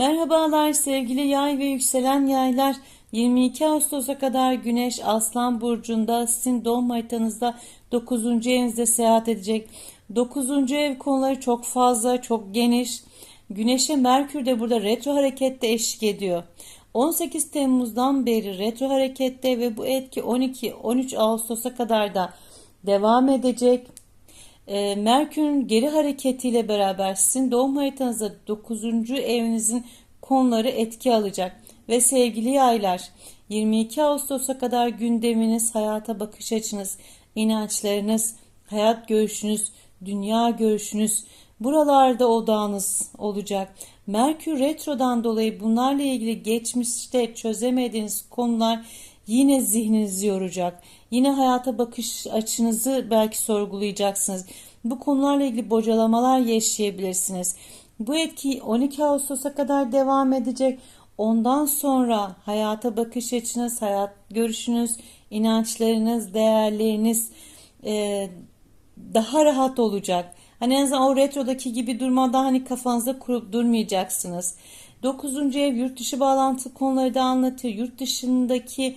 Merhabalar sevgili yay ve yükselen yaylar. 22 Ağustos'a kadar Güneş Aslan Burcu'nda sizin doğum haritanızda 9. evinizde seyahat edecek. 9. ev konuları çok fazla, çok geniş. Güneş'e Merkür de burada retro harekette eşlik ediyor. 18 Temmuz'dan beri retro harekette ve bu etki 12-13 Ağustos'a kadar da devam edecek. E, Merkür'ün geri hareketiyle beraber sizin doğum haritanızda 9. evinizin konuları etki alacak. Ve sevgili yaylar 22 Ağustos'a kadar gündeminiz, hayata bakış açınız, inançlarınız, hayat görüşünüz, dünya görüşünüz buralarda odağınız olacak. Merkür retrodan dolayı bunlarla ilgili geçmişte çözemediğiniz konular yine zihninizi yoracak. Yine hayata bakış açınızı belki sorgulayacaksınız. Bu konularla ilgili bocalamalar yaşayabilirsiniz. Bu etki 12 Ağustos'a kadar devam edecek. Ondan sonra hayata bakış açınız, hayat görüşünüz, inançlarınız, değerleriniz e, daha rahat olacak. Hani en azından o retrodaki gibi durmadan hani kafanızda kurup durmayacaksınız. 9. ev yurt dışı bağlantı konuları da anlatıyor. Yurt dışındaki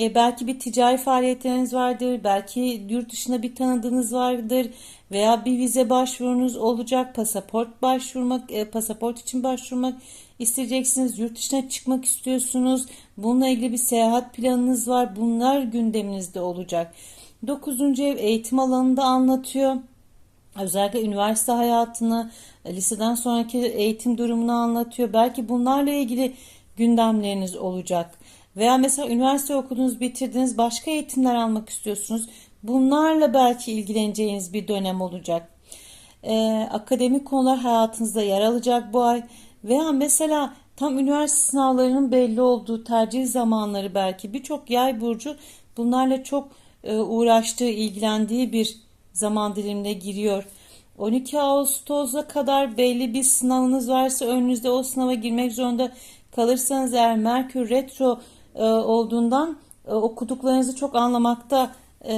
e, belki bir ticari faaliyetleriniz vardır, belki yurt dışında bir tanıdığınız vardır veya bir vize başvurunuz olacak, pasaport başvurmak, e, pasaport için başvurmak isteyeceksiniz, yurt dışına çıkmak istiyorsunuz, bununla ilgili bir seyahat planınız var, bunlar gündeminizde olacak. 9. ev eğitim alanında anlatıyor. Özellikle üniversite hayatını, liseden sonraki eğitim durumunu anlatıyor. Belki bunlarla ilgili gündemleriniz olacak. Veya mesela üniversite okudunuz, bitirdiniz, başka eğitimler almak istiyorsunuz. Bunlarla belki ilgileneceğiniz bir dönem olacak. Ee, akademik konular hayatınızda yer alacak bu ay. Veya mesela tam üniversite sınavlarının belli olduğu tercih zamanları belki birçok yay burcu bunlarla çok e, uğraştığı, ilgilendiği bir zaman dilimine giriyor. 12 Ağustos'a kadar belli bir sınavınız varsa önünüzde o sınava girmek zorunda kalırsanız eğer Merkür Retro e, olduğundan e, okuduklarınızı çok anlamakta e,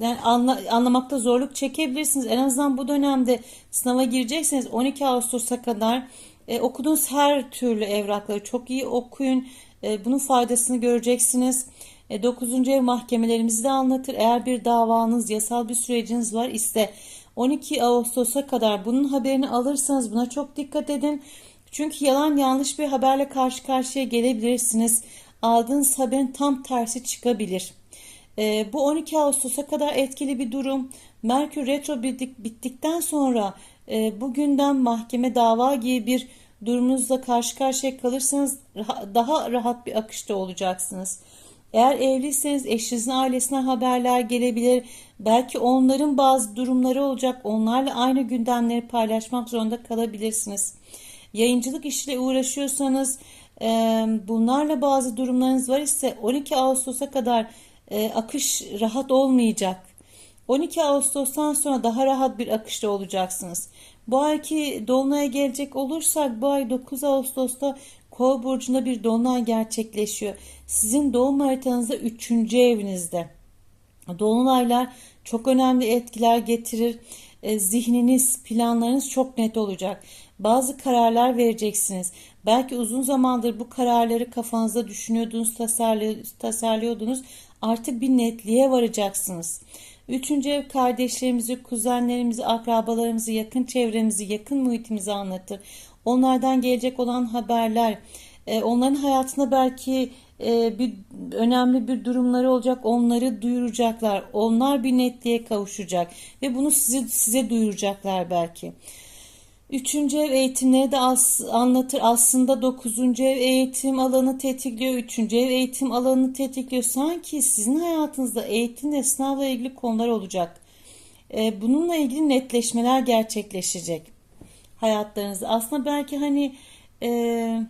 yani anla, anlamakta zorluk çekebilirsiniz. En azından bu dönemde sınava girecekseniz 12 Ağustos'a kadar e, okuduğunuz her türlü evrakları çok iyi okuyun. E, bunun faydasını göreceksiniz. E, 9. ev mahkemelerimizi de anlatır. Eğer bir davanız, yasal bir süreciniz var ise 12 Ağustos'a kadar bunun haberini alırsanız buna çok dikkat edin. Çünkü yalan yanlış bir haberle karşı karşıya gelebilirsiniz aldığınız haberin tam tersi çıkabilir. E, bu 12 Ağustos'a kadar etkili bir durum. Merkür retro bittikten sonra e, bugünden mahkeme dava gibi bir durumunuzla karşı karşıya kalırsanız daha rahat bir akışta olacaksınız. Eğer evliyseniz eşinizin ailesine haberler gelebilir. Belki onların bazı durumları olacak. Onlarla aynı gündemleri paylaşmak zorunda kalabilirsiniz. Yayıncılık işiyle uğraşıyorsanız bunlarla bazı durumlarınız var ise 12 Ağustos'a kadar e, akış rahat olmayacak. 12 Ağustos'tan sonra daha rahat bir akışta olacaksınız. Bu ayki dolunaya gelecek olursak bu ay 9 Ağustos'ta Kova burcunda bir dolunay gerçekleşiyor. Sizin doğum haritanızda 3. evinizde. Dolunaylar çok önemli etkiler getirir. E, zihniniz, planlarınız çok net olacak. Bazı kararlar vereceksiniz. Belki uzun zamandır bu kararları kafanızda düşünüyordunuz, tasarlıyordunuz. Artık bir netliğe varacaksınız. Üçüncü ev kardeşlerimizi, kuzenlerimizi, akrabalarımızı, yakın çevremizi, yakın muhitimizi anlatır. Onlardan gelecek olan haberler, e, onların hayatında belki e, bir önemli bir durumları olacak. Onları duyuracaklar. Onlar bir netliğe kavuşacak ve bunu size size duyuracaklar belki. Üçüncü ev eğitimleri de as, anlatır. Aslında dokuzuncu ev eğitim alanı tetikliyor. Üçüncü ev eğitim alanını tetikliyor. Sanki sizin hayatınızda eğitim ve sınavla ilgili konular olacak. Ee, bununla ilgili netleşmeler gerçekleşecek hayatlarınızda. Aslında belki hani e,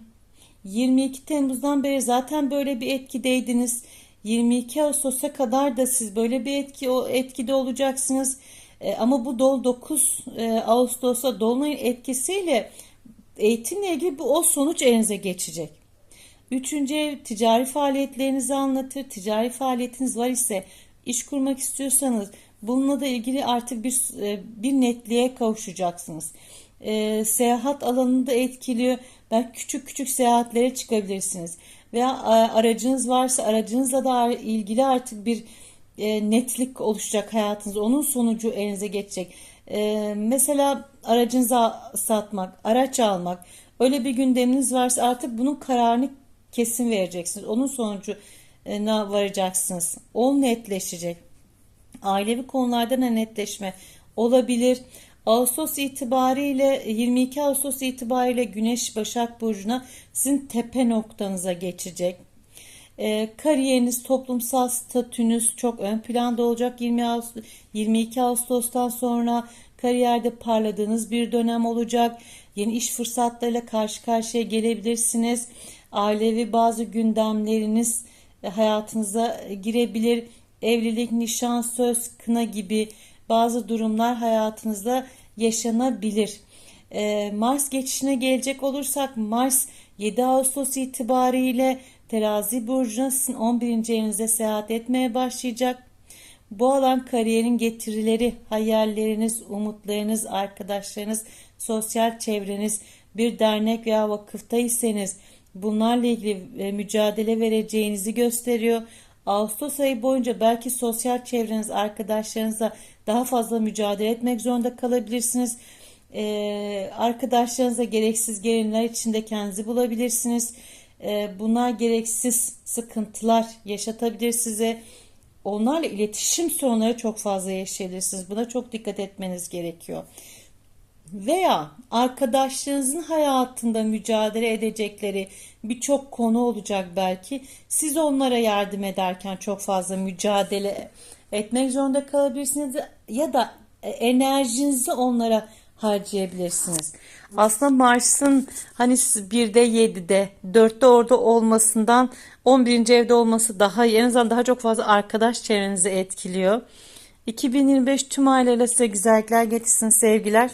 22 Temmuz'dan beri zaten böyle bir etkideydiniz. 22 Ağustos'a kadar da siz böyle bir etki o etkide olacaksınız. E, ama bu dol 9 e, Ağustos'a dolunayın etkisiyle eğitimle ilgili bu o sonuç elinize geçecek. Üçüncü ev ticari faaliyetlerinizi anlatır. Ticari faaliyetiniz var ise iş kurmak istiyorsanız bununla da ilgili artık bir e, bir netliğe kavuşacaksınız. e, seyahat alanını da etkiliyor. Belki küçük küçük seyahatlere çıkabilirsiniz. Veya e, aracınız varsa aracınızla da ilgili artık bir e, netlik oluşacak hayatınızda. Onun sonucu elinize geçecek. E, mesela aracınızı satmak, araç almak, öyle bir gündeminiz varsa artık bunun kararını kesin vereceksiniz. Onun sonucu e, varacaksınız. O netleşecek. Ailevi konularda da netleşme olabilir. Ağustos itibariyle 22 Ağustos itibariyle Güneş Başak Burcu'na sizin tepe noktanıza geçecek. E, kariyeriniz, toplumsal statünüz çok ön planda olacak 20 Ağustos, 22 Ağustos'tan sonra kariyerde parladığınız bir dönem olacak. Yeni iş fırsatlarıyla karşı karşıya gelebilirsiniz. Ailevi bazı gündemleriniz e, hayatınıza girebilir. Evlilik, nişan, söz, kına gibi bazı durumlar hayatınızda yaşanabilir. Ee, Mars geçişine gelecek olursak Mars 7 Ağustos itibariyle Terazi burcuna sizin 11. evinizde seyahat etmeye başlayacak. Bu alan kariyerin getirileri, hayalleriniz, umutlarınız, arkadaşlarınız, sosyal çevreniz, bir dernek veya vakıftaysanız bunlarla ilgili e, mücadele vereceğinizi gösteriyor. Ağustos ayı boyunca belki sosyal çevreniz, arkadaşlarınızla daha fazla mücadele etmek zorunda kalabilirsiniz. Ee, arkadaşlarınızla gereksiz gerilimler içinde kendinizi bulabilirsiniz. Ee, bunlar gereksiz sıkıntılar yaşatabilir size. Onlarla iletişim sorunları çok fazla yaşayabilirsiniz. Buna çok dikkat etmeniz gerekiyor. Veya arkadaşlarınızın hayatında mücadele edecekleri birçok konu olacak belki. Siz onlara yardım ederken çok fazla mücadele etmek zorunda kalabilirsiniz ya da enerjinizi onlara harcayabilirsiniz. Aslında Mars'ın hani 1'de 7'de 4'te orada olmasından 11. evde olması daha. En azından daha çok fazla arkadaş çevrenizi etkiliyor. 2025 tüm aileyle size güzellikler getirsin sevgiler.